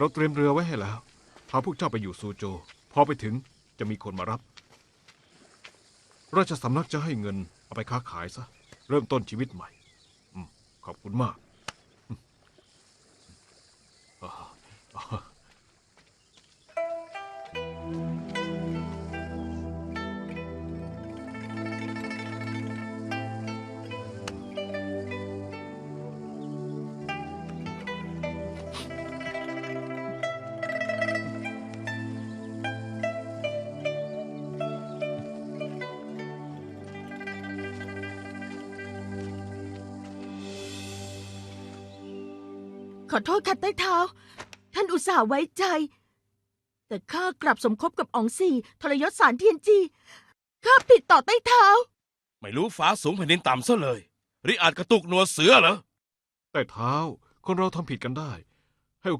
เราเตรียมเรือไว้ให้แล้ว พาพวกเจ้าไปอยู่ซูโจ พอไปถึงจะมีคนมารับ ราชสำนักจะให้เงิน เอาไปค้าขายซะ เริ่มต้นชีวิตใหม่อมขอบคุณมาก ขอโทษค่ะใต้เท้า ท่านอุตส่าห์ไว้ใจ แต่ข้ากลับสมคบกับอองซีทรยศสารเทียนจีข้าผิดต่อใต้เท้า ไม่รู้ฟ้าสูงแผ่นดินต่ำซะเลย ริอาจกระตุกหนวดเสือเหรอแต่เท้า คนเราทำผิดกันได้ ให้โอกาส